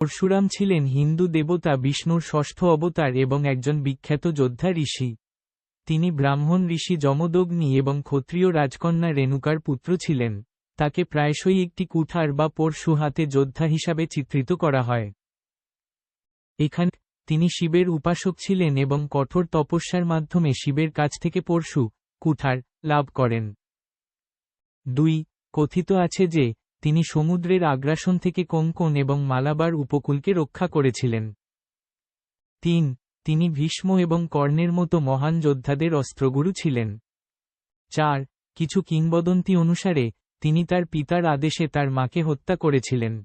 পরশুরাম ছিলেন হিন্দু দেবতা বিষ্ণুর ষষ্ঠ অবতার এবং একজন বিখ্যাত যোদ্ধা ঋষি। তিনি ব্রাহ্মণ ঋষি যমদগ্নি এবং ক্ষত্রিয় রাজকন্যা রেণুকার পুত্র ছিলেন। তাকে প্রায়শই একটি কুঠার বা পরশু হাতে যোদ্ধা হিসাবে চিত্রিত করা হয়। এখানে তিনি শিবের উপাসক ছিলেন এবং কঠোর তপস্যার মাধ্যমে শিবের কাছ থেকে পরশু কুঠার লাভ করেন। দুই কথিত আছে যে তিনি সমুদ্রের আগ্রাসন থেকে কোঙ্কন এবং মালাবার উপকূলকে রক্ষা করেছিলেন। তিন, তিনি ভীষ্ম এবং কর্ণের মতো মহান যোদ্ধাদের অস্ত্রগুরু ছিলেন। চার, কিছু কিংবদন্তি অনুসারে, তিনি তার পিতার আদেশে তার মাকে হত্যা করেছিলেন।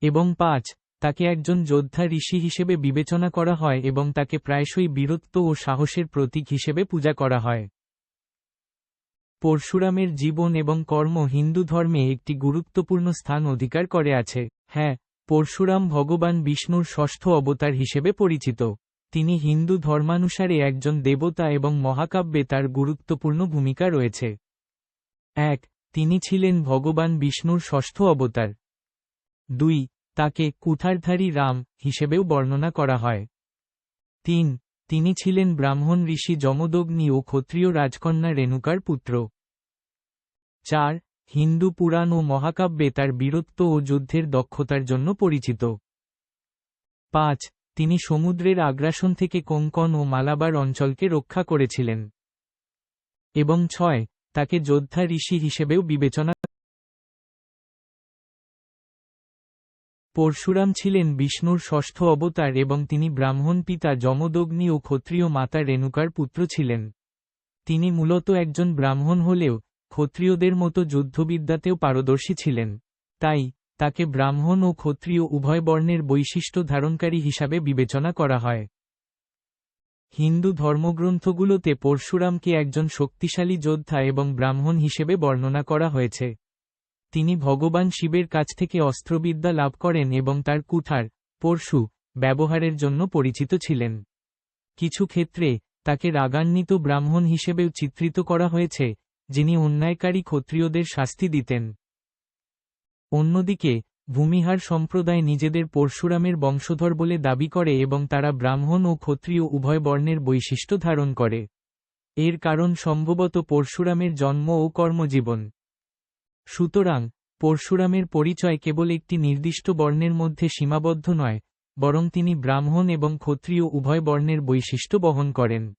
এবং পাঁচ, তাকে একজন যোদ্ধা ঋষি হিসেবে বিবেচনা করা হয় এবং তাকে প্রায়শই বীরত্ব ও সাহসের প্রতীক হিসেবে পূজা করা হয়। পরশুরামের জীবন এবং কর্ম হিন্দু ধর্মে একটি গুরুত্বপূর্ণ স্থান অধিকার করে আছে। হ্যাঁ পরশুরাম ভগবান বিষ্ণুর ষষ্ঠ অবতার হিসেবে পরিচিত। তিনি হিন্দু ধর্মানুসারে একজন দেবতা এবং মহাকাব্যে তার গুরুত্বপূর্ণ ভূমিকা রয়েছে। এক, তিনি ছিলেন ভগবান বিষ্ণুর ষষ্ঠ অবতার। দুই, তাকে কুঠারধারী রাম হিসেবেও বর্ণনা করা হয়। তিন, তিনি ছিলেন ব্রাহ্মণ ঋষি যমদগ্নি ও ক্ষত্রিয় রাজকন্যা রেণুকার পুত্র। চার, হিন্দু পুরাণ ও মহাকাব্যে তার বীরত্ব ও যুদ্ধের দক্ষতার জন্য পরিচিত। পাঁচ, তিনি সমুদ্রের আগ্রাসন থেকে কোঙ্কন ও মালাবার অঞ্চলকে রক্ষা করেছিলেন। এবং ছয়, তাকে যোদ্ধা ঋষি হিসেবেও বিবেচনা পরশুরাম ছিলেন বিষ্ণুর ষষ্ঠ অবতার এবং তিনি ব্রাহ্মণ পিতা যমদগ্নি ও ক্ষত্রিয় মাতা রেণুকার পুত্র ছিলেন। তিনি মূলত একজন ব্রাহ্মণ হলেও ক্ষত্রিয়দের মতো যুদ্ধবিদ্যাতেও পারদর্শী ছিলেন। তাই, তাকে ব্রাহ্মণ ও ক্ষত্রিয় উভয় বর্ণের বৈশিষ্ট্য ধারণকারী হিসাবে বিবেচনা করা হয়। হিন্দু ধর্মগ্রন্থগুলোতে পরশুরামকে একজন শক্তিশালী যোদ্ধা এবং ব্রাহ্মণ হিসেবে বর্ণনা করা হয়েছে। তিনি ভগবান শিবের কাছ থেকে অস্ত্রবিদ্যা লাভ করেন এবং তার কুঠার, পরশু, ব্যবহারের জন্য পরিচিত ছিলেন। কিছু ক্ষেত্রে, তাকে রাগান্বিত ব্রাহ্মণ হিসেবেও চিত্রিত করা হয়েছে যিনি অন্যায়কারী ক্ষত্রিয়দের শাস্তি দিতেন। অন্যদিকে, ভূমিহার সম্প্রদায় নিজেদের পরশুরামের বংশধর বলে দাবি করে এবং তারা ব্রাহ্মণ ও ক্ষত্রিয় উভয় বর্ণের বৈশিষ্ট্য ধারণ করে। এর কারণ সম্ভবত পরশুরামের জন্ম ও কর্মজীবন। সুতরাং, পরশুরামের পরিচয় কেবল একটি নির্দিষ্ট বর্ণের মধ্যে সীমাবদ্ধ নয়, বরং তিনি ব্রাহ্মণ এবং ক্ষত্রিয় উভয় বর্ণের বৈশিষ্ট্য বহন করেন।